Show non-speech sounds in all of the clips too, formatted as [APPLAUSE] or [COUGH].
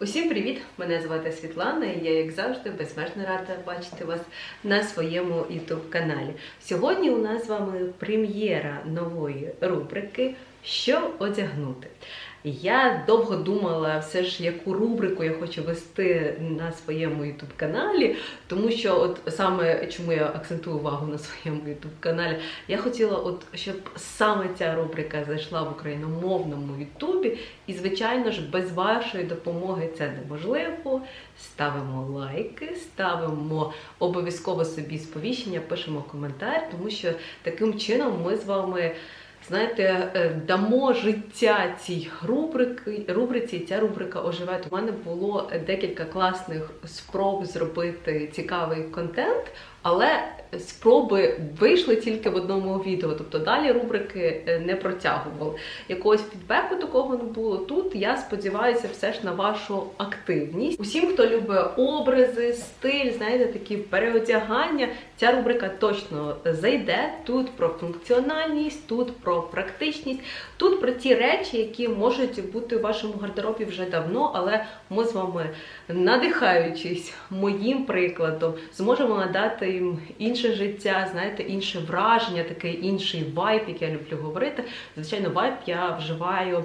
Усім привіт! Мене звати Світлана, і я, як завжди, безмежно рада бачити вас на своєму youtube каналі. Сьогодні у нас з вами прем'єра нової рубрики Що одягнути. Я довго думала, все ж яку рубрику я хочу вести на своєму youtube каналі, тому що, от саме чому я акцентую увагу на своєму youtube каналі, я хотіла, от щоб саме ця рубрика зайшла в україномовному ютубі, і, звичайно ж, без вашої допомоги це неможливо. Ставимо лайки, ставимо обов'язково собі сповіщення, пишемо коментар, тому що таким чином ми з вами. Знаєте, е, дамо життя цій рубрики, рубриці, ця рубрика оживає. У мене було декілька класних спроб зробити цікавий контент, але спроби вийшли тільки в одному відео. Тобто далі рубрики е, не протягували. Якогось фідбеку такого не було. Тут я сподіваюся, все ж на вашу активність. Усім, хто любить образи, стиль, знаєте, такі переодягання. Ця рубрика точно зайде. Тут про функціональність, тут про практичність, тут про ті речі, які можуть бути в вашому гардеробі вже давно, але ми з вами, надихаючись моїм прикладом, зможемо надати їм інше життя, знаєте, інше враження, такий інший вайб, як я люблю говорити. Звичайно, вайб я вживаю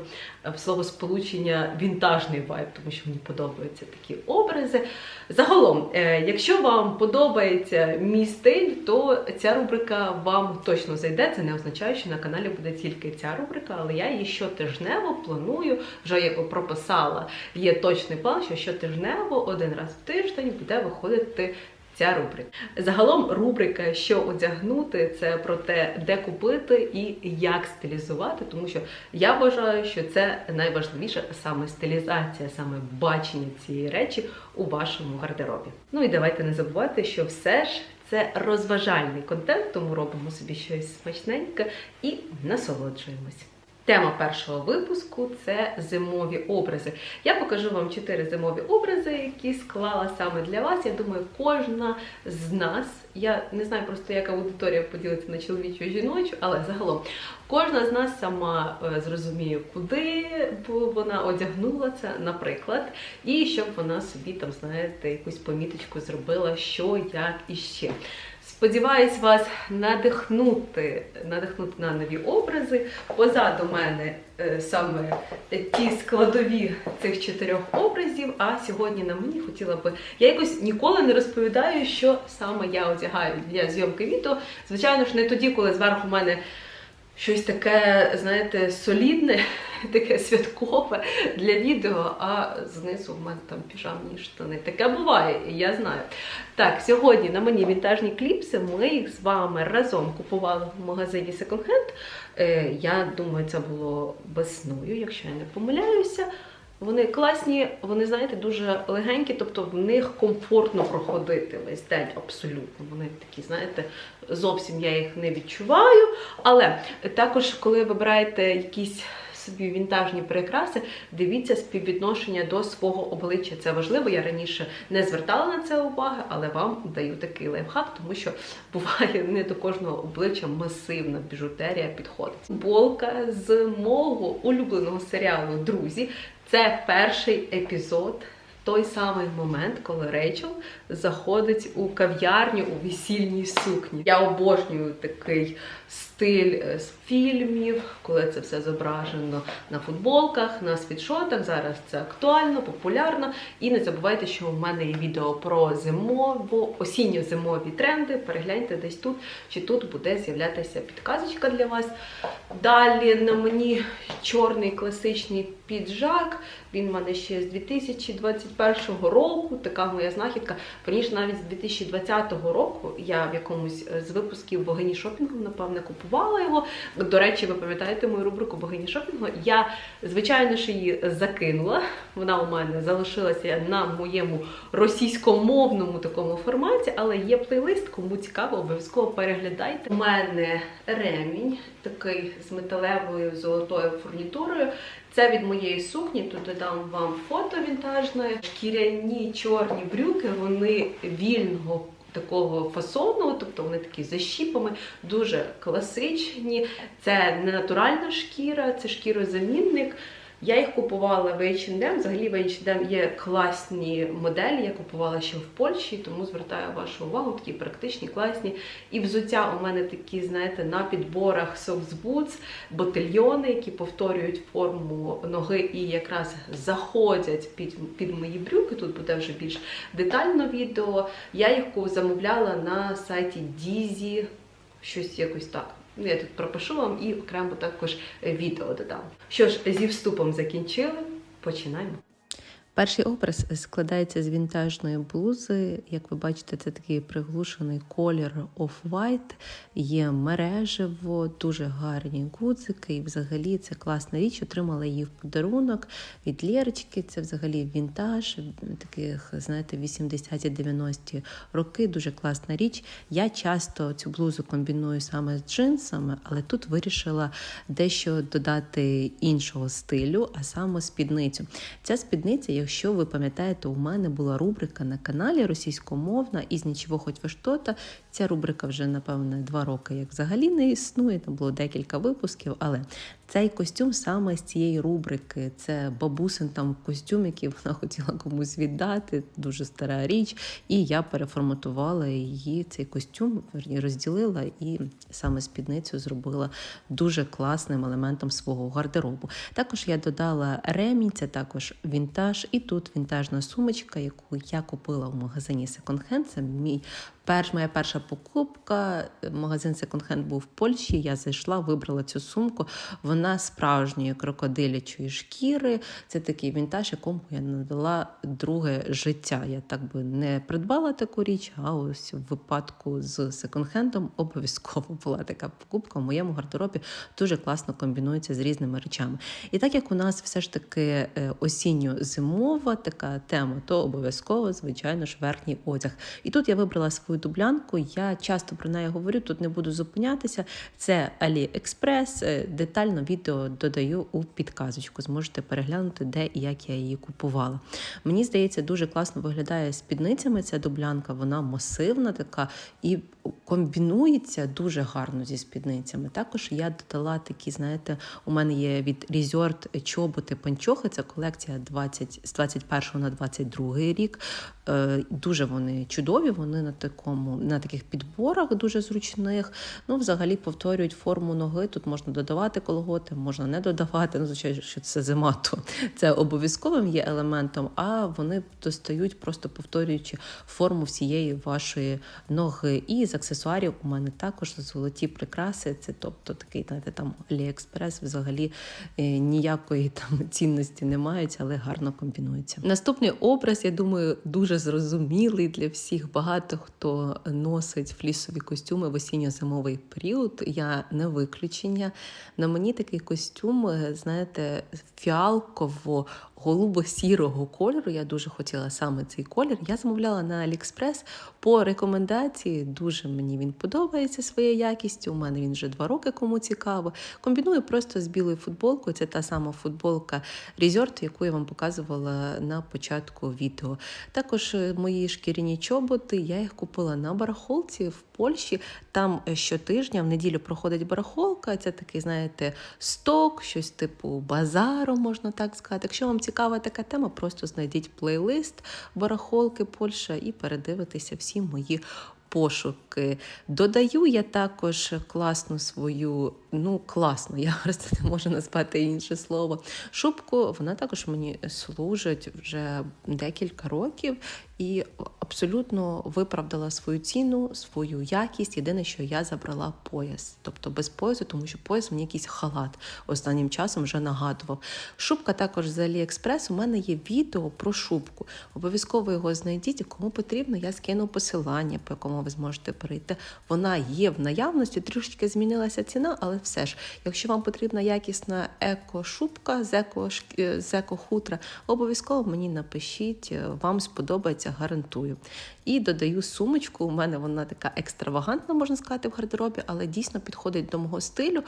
в слово сполучення вінтажний вайб, тому що мені подобаються такі образи. Загалом, е, якщо вам подобається мій стиль, то ця рубрика вам точно зайде. Це не означає, що на каналі буде тільки ця рубрика, але я її щотижнево планую, вже я прописала. Є точний план, що щотижнево один раз в тиждень буде виходити. Ця рубрика. Загалом рубрика Що одягнути це про те, де купити і як стилізувати, тому що я вважаю, що це найважливіше саме стилізація, саме бачення цієї речі у вашому гардеробі. Ну і давайте не забувати, що все ж це розважальний контент, тому робимо собі щось смачненьке і насолоджуємось. Тема першого випуску це зимові образи. Я покажу вам чотири зимові образи, які склала саме для вас. Я думаю, кожна з нас, я не знаю просто, як аудиторія поділиться на чоловічу і жіночу, але загалом кожна з нас сама е, зрозуміє, куди вона одягнула це, наприклад, і щоб вона собі там, знаєте, якусь поміточку зробила, що, як і ще. Сподіваюсь вас надихнути, надихнути на нові образи. Позаду мене е, саме ті складові цих чотирьох образів. А сьогодні на мені хотіла би. Я якось ніколи не розповідаю, що саме я одягаю для зйомки відео. Звичайно ж, не тоді, коли зверху мене. Щось таке, знаєте, солідне, [LAUGHS] таке святкове для відео, а знизу в мене там піжамні штани. Таке буває, я знаю. Так, сьогодні на мені вінтажні кліпси. Ми їх з вами разом купували в магазині Second Hand. Е, Я думаю, це було весною, якщо я не помиляюся. Вони класні, вони, знаєте, дуже легенькі, тобто в них комфортно проходити весь день абсолютно. Вони такі, знаєте, зовсім я їх не відчуваю. Але також, коли вибираєте якісь собі вінтажні прикраси, дивіться співвідношення до свого обличчя. Це важливо. Я раніше не звертала на це уваги, але вам даю такий лайфхак, тому що буває не до кожного обличчя масивна біжутерія підходить. Болка з мого улюбленого серіалу Друзі. Це перший епізод, той самий момент, коли Рейчел заходить у кав'ярню у весільній сукні. Я обожнюю такий стиль е, з фільмів, коли це все зображено на футболках, на світшотах. Зараз це актуально, популярно. І не забувайте, що у мене є відео про зимову, осінньо-зимові тренди. Перегляньте десь тут, чи тут буде з'являтися підказочка для вас. Далі на мені чорний класичний піджак. Він в мене ще з 2021 року, така моя знахідка. Раніше навіть з 2020 року я в якомусь з випусків богині шопінгу, напевне, купувала його. До речі, ви пам'ятаєте мою рубрику богині шопінгу? Я, звичайно ж, її закинула. Вона у мене залишилася на моєму російськомовному такому форматі, але є плейлист, кому цікаво, обов'язково переглядайте. У мене ремінь такий з металевою золотою фурнітурою. Це від моєї сукні, тут додам вам фото вінтажне. Шкіряні чорні брюки, вони вільного такого фасонного, тобто вони такі за щіпами, дуже класичні. Це не натуральна шкіра, це шкірозамінник. Я їх купувала в H&M. Взагалі в H&M є класні моделі. Я купувала ще в Польщі, тому звертаю вашу увагу, такі практичні, класні. І взуття у мене такі, знаєте, на підборах Boots, ботильйони, які повторюють форму ноги і якраз заходять під, під мої брюки. Тут буде вже більш детально відео. Я їх замовляла на сайті Dizzy, щось якось так. Ну, я тут пропишу вам і окремо також відео додам. Що ж, зі вступом закінчили. Починаємо. Перший образ складається з вінтажної блузи. Як ви бачите, це такий приглушений колір off-white, є мережево, дуже гарні гудзики. І взагалі це класна річ. Отримала її в подарунок від Лєрочки. Це взагалі вінтаж, таких, знаєте, 80-90-ті роки. Дуже класна річ. Я часто цю блузу комбіную саме з джинсами, але тут вирішила дещо додати іншого стилю, а саме спідницю. Ця спідниця, якщо ви пам'ятаєте, у мене була рубрика на каналі російськомовна із нічого хоч ви що-то. Ця рубрика вже, напевне, два роки як взагалі не існує. Там було декілька випусків, але цей костюм саме з цієї рубрики. Це бабусин там костюм, який вона [LAUGHS] хотіла комусь віддати. Дуже стара річ. І я переформатувала її, цей костюм, розділила і саме спідницю зробила дуже класним елементом свого гардеробу. Також я додала ремінь, це також вінтаж, і тут вінтажна сумочка, яку я купила в магазині Second Hand. Це мій перш, моя перша покупка. Магазин Hand був в Польщі. Я зайшла, вибрала цю сумку. Вона справжньої крокодилячої шкіри. Це такий вінтаж, якому я надала друге життя. Я так би не придбала таку річ, а ось в випадку з секонд-хендом обов'язково була така покупка. В моєму гардеробі дуже класно комбінується з різними речами. І так як у нас все ж таки осінньо-зимова така тема, то обов'язково, звичайно ж, верхній одяг. І тут я вибрала свою дублянку. Я часто про неї говорю, тут не буду зупинятися. Це AliExpress. Детально відео додаю у підказочку. Зможете переглянути, де і як я її купувала. Мені здається, дуже класно виглядає спідницями. Ця дублянка, вона масивна така і комбінується дуже гарно зі спідницями. Також я додала такі, знаєте, у мене є від Resort чоботи панчохи. Це колекція 20, з 21 на 22 рік. Дуже вони чудові, вони на такому, на таких підборах дуже зручних. Ну, взагалі повторюють форму ноги. Тут можна додавати колготи, можна не додавати. Ну, звичайно, що це зима, то це обов'язковим є елементом, а вони достають, просто повторюючи форму всієї вашої ноги. І з аксесуарів у мене також золоті прикраси. Це тобто такий, знаєте, там AliExpress взагалі ніякої там цінності не мають, але гарно комбінується. Наступний образ, я думаю, дуже зрозумілий для всіх. Багато хто носить флісові костюми в осінньо-зимовий період. Я не виключення. На мені такий костюм, знаєте, фіалково. Голубо-сірого кольору, я дуже хотіла саме цей колір. Я замовляла на Aliexpress по рекомендації. Дуже мені він подобається своєю якістю. У мене він вже два роки, кому цікаво. Комбіную просто з білою футболкою. Це та сама футболка Resort, яку я вам показувала на початку відео. Також мої шкіряні чоботи, я їх купила на барахолці в Польщі. Там щотижня в неділю проходить барахолка. Це такий, знаєте, сток, щось типу базару, можна так сказати. Якщо вам цікава така тема, просто знайдіть плейлист барахолки Польща і передивитися всі мої. Пошуки. Додаю я також класну свою, ну, класно, я просто не можу назвати інше слово. Шубку, вона також мені служить вже декілька років і абсолютно виправдала свою ціну, свою якість. Єдине, що я забрала пояс, тобто без поясу, тому що пояс мені якийсь халат останнім часом вже нагадував. Шубка також з Aliexpress. У мене є відео про шубку. Обов'язково його знайдіть. Кому потрібно, я скину посилання, по якому ви зможете перейти. Вона є в наявності, трішечки змінилася ціна, але все ж, якщо вам потрібна якісна еко-шубка з еко, з еко-хутра, обов'язково мені напишіть, вам сподобається, гарантую. І додаю сумочку. У мене вона така екстравагантна, можна сказати, в гардеробі, але дійсно підходить до мого стилю.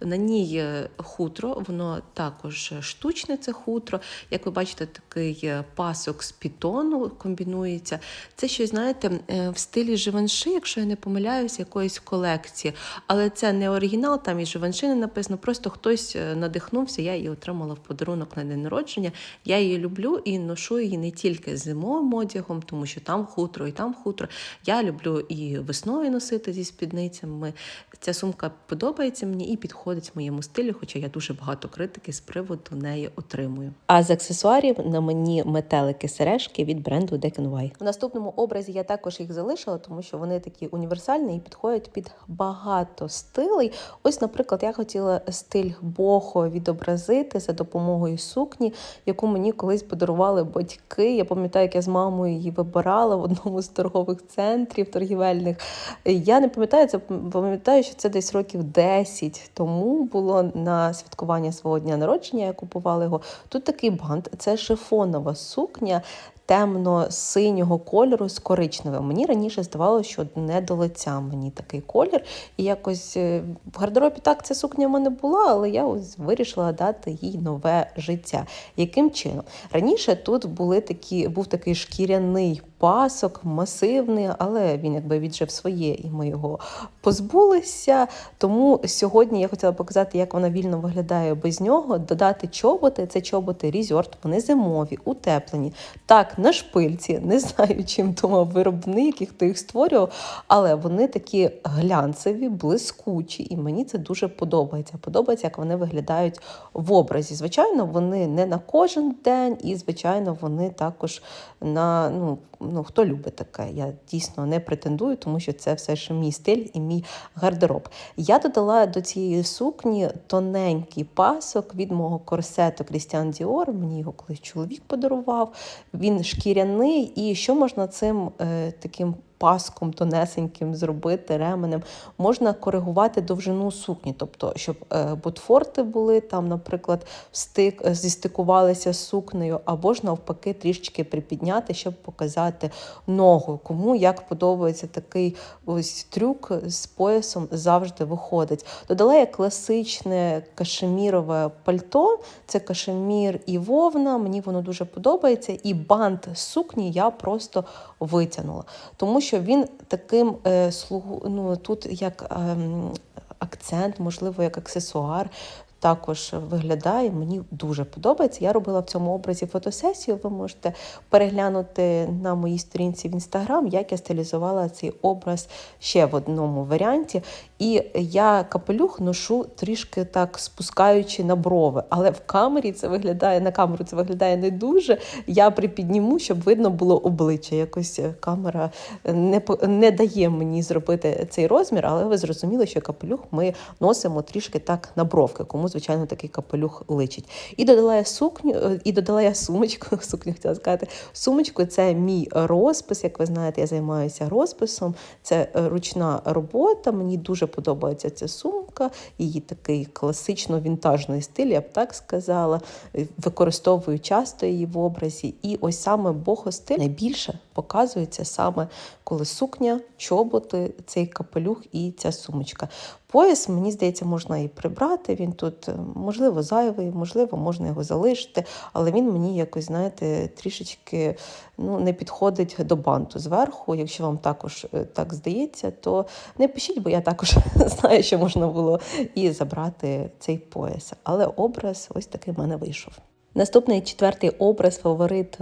На ній хутро, воно також штучне це хутро. Як ви бачите, такий пасок з пітону комбінується. Це щось, знаєте, е, в стилі Живанши, якщо я не помиляюсь, якоїсь колекції. Але це не оригінал, там і Живанши не написано. Просто хтось е, надихнувся, я її отримала в подарунок на день народження. Я її люблю і ношу її не тільки зимовим одягом, тому що там хутро і там хутро. Я люблю і весною носити зі спідницями. Ця сумка подобається мені і підходить моєму стилю, хоча я дуже багато критики з приводу неї отримую. А з аксесуарів на мені метелики сережки від бренду DKNY. В наступному образі я також їх залишила, тому що вони такі універсальні і підходять під багато стилей. Ось, наприклад, я хотіла стиль бохо відобразити за допомогою сукні, яку мені колись подарували батьки. Я пам'ятаю, як я з мамою її вибирала в одному з торгових центрів торгівельних. Я не пам'ятаю це, пам'ятаю, що це десь років 10 тому було на святкування свого дня народження. Я купувала його. Тут такий бант, це шифонова сукня. Темно-синього кольору з коричневим. Мені раніше здавалося, що не до лиця мені такий колір. І якось е, в гардеробі так ця сукня в мене була, але я ось вирішила дати їй нове життя. Яким чином? Раніше тут були такі, був такий шкіряний пасок, масивний, але він якби віджив своє, і ми його позбулися. Тому сьогодні я хотіла показати, як вона вільно виглядає без нього. Додати чоботи. Це чоботи Різьорт, вони зимові, утеплені. Так, на шпильці, не знаю, чим думав виробник, хто їх створював, але вони такі глянцеві, блискучі, і мені це дуже подобається. Подобається, як вони виглядають в образі. Звичайно, вони не на кожен день, і, звичайно, вони також на ну, ну хто любить таке. Я дійсно не претендую, тому що це все ж мій стиль і мій гардероб. Я додала до цієї сукні тоненький пасок від мого корсету Крістіан Діор. Мені його колись чоловік подарував. Він шкіряний, і що можна цим е, таким паском тонесеньким зробити ременем, можна коригувати довжину сукні, тобто, щоб е, ботфорти були там, наприклад, стик, зістикувалися з сукнею, або ж навпаки трішечки припідняти, щоб показати ногу. Кому як подобається такий ось трюк з поясом завжди виходить. Додала я класичне кашемірове пальто, це кашемір і вовна. Мені воно дуже подобається. І бант сукні я просто витягнула. Тому що він таким е, слугу, ну тут як е, акцент, можливо, як аксесуар. Також виглядає, мені дуже подобається. Я робила в цьому образі фотосесію. Ви можете переглянути на моїй сторінці в інстаграм, як я стилізувала цей образ ще в одному варіанті. І я капелюх ношу трішки так спускаючи на брови. Але в камері це виглядає на камеру це виглядає не дуже. Я припідніму, щоб видно було обличчя. Якось камера не не дає мені зробити цей розмір, але ви зрозуміли, що капелюх ми носимо трішки так на бровки. Кому, звичайно, такий капелюх личить. І додала я сукню, і додала я сумочку. [LAUGHS] Сукню хотіла сказати. Сумочку це мій розпис. Як ви знаєте, я займаюся розписом. Це ручна робота. Мені дуже подобається ця сумка, її такий класично-вінтажний стиль, я б так сказала. Використовую часто її в образі. І ось саме бохо-стиль найбільше показується саме коли сукня, чоботи, цей капелюх і ця сумочка. Пояс, мені здається, можна і прибрати. Він тут, можливо, зайвий, можливо, можна його залишити, але він мені якось, знаєте, трішечки ну, не підходить до банту зверху. Якщо вам також так здається, то не пишіть, бо я також [LAUGHS] знаю, що можна було і забрати цей пояс. Але образ ось такий в мене вийшов. Наступний четвертий образ фаворит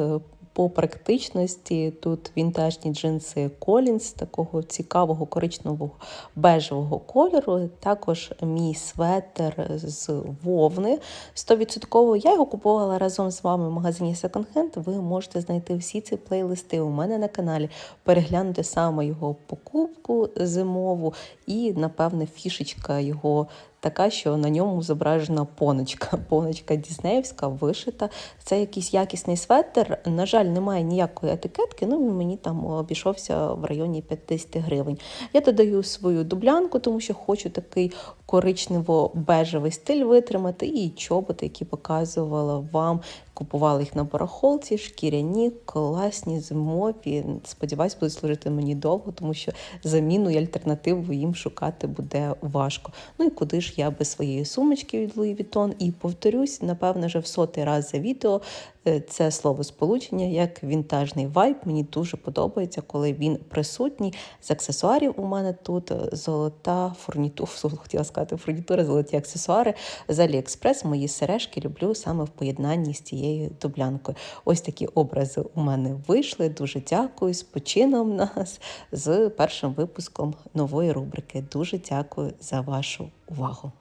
по практичності тут вінтажні джинси Collins такого цікавого коричневого бежевого кольору. Також мій светер з вовни 100%. Я його купувала разом з вами в магазині Second Hand. Ви можете знайти всі ці плейлисти у мене на каналі, переглянути саме його покупку зимову і, напевне, фішечка його така, що на ньому зображена поночка. [LAUGHS] Поночка Діснеївська, вишита. Це якийсь якісний светр. На жаль, немає ніякої етикетки, ну він мені там обійшовся в районі 50 гривень. Я додаю свою дублянку, тому що хочу такий коричнево-бежевий стиль витримати, і чоботи, які показувала вам Купувала їх на барахолці, шкіряні, класні, зимові. Сподіваюсь, будуть служити мені довго, тому що заміну і альтернативу їм шукати буде важко. Ну і куди ж я без своєї сумочки від Louis Vuitton? І повторюсь, напевно, вже в сотий раз за відео е, це слово сполучення як вінтажний вайб. Мені дуже подобається, коли він присутній. З аксесуарів у мене тут е, золота фурнітура, хотіла сказати, фурнітура, золоті аксесуари з Аліекспрес. Мої сережки люблю саме в поєднанні з цією дублянкою. Ось такі образи у мене вийшли. Дуже дякую з почином нас з першим випуском нової рубрики. Дуже дякую за вашу увагу.